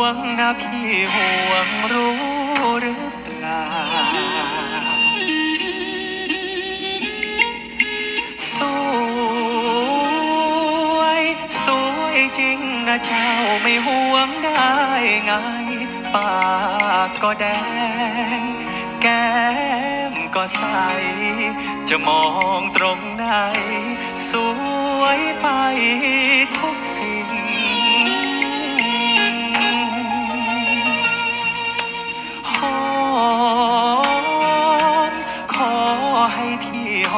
วงนะพี่ห่วงรู้หรือเปล่า สวย สวยจริงนะเจ้าไม่ห่วงได้ไง ปากก็แดง แก้มก็ใส จะมองตรงไหน สวยไปทุกสิ่ง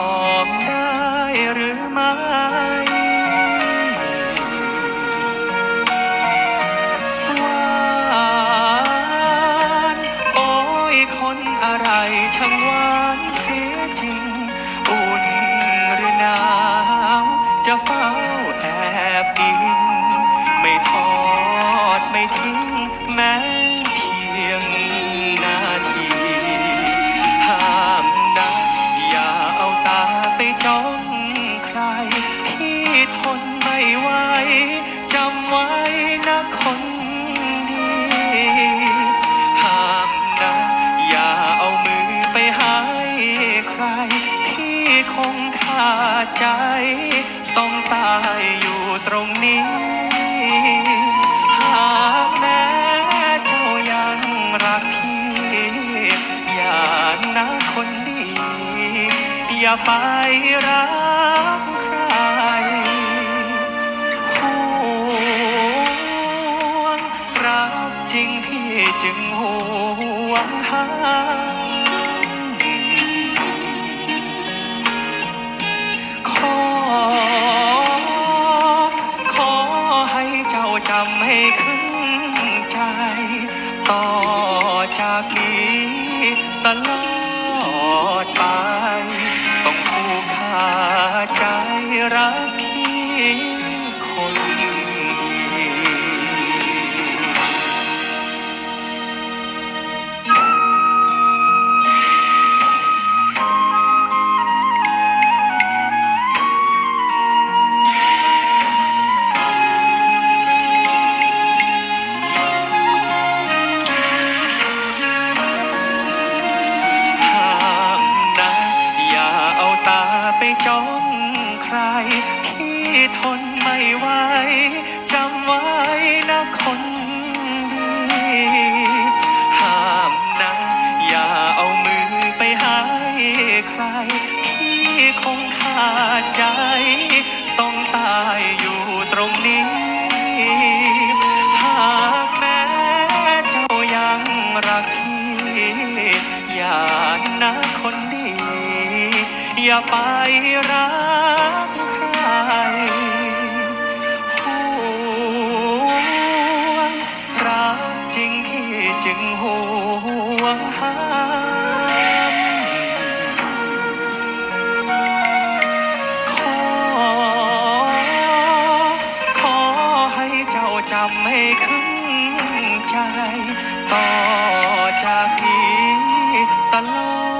ยอมได้หรือไม่หวานโอ้ยคนอะไรช่างหวานเสียจริง อุ่นหรือหนาวจะเฝ้าแอบอิง ไม่ทอดไม่ทิ้งแม้ งขาใจ ต้องตายอยู่ตรงนี้ หากแม้เจ้ายังรักพี่ อย่านะคนดี อย่าไปรักใครห่วงรักจริงพี่จึงห่วงหาำให้ขึ้นใจ ต่อจากนี้ตลอ จ้องใครพี่ทนไม่ไหวจำไว้นะคนดีห้ามนะอย่าเอามือไปให้ใครพี่คงขาดใจ ต้องตายอยู่ตรงนี้ อย่าไปรักใครห่วงรักจริงที่จึงห่วงหาจำให้ขึ้นใจ ต่อจากนี้ตลอด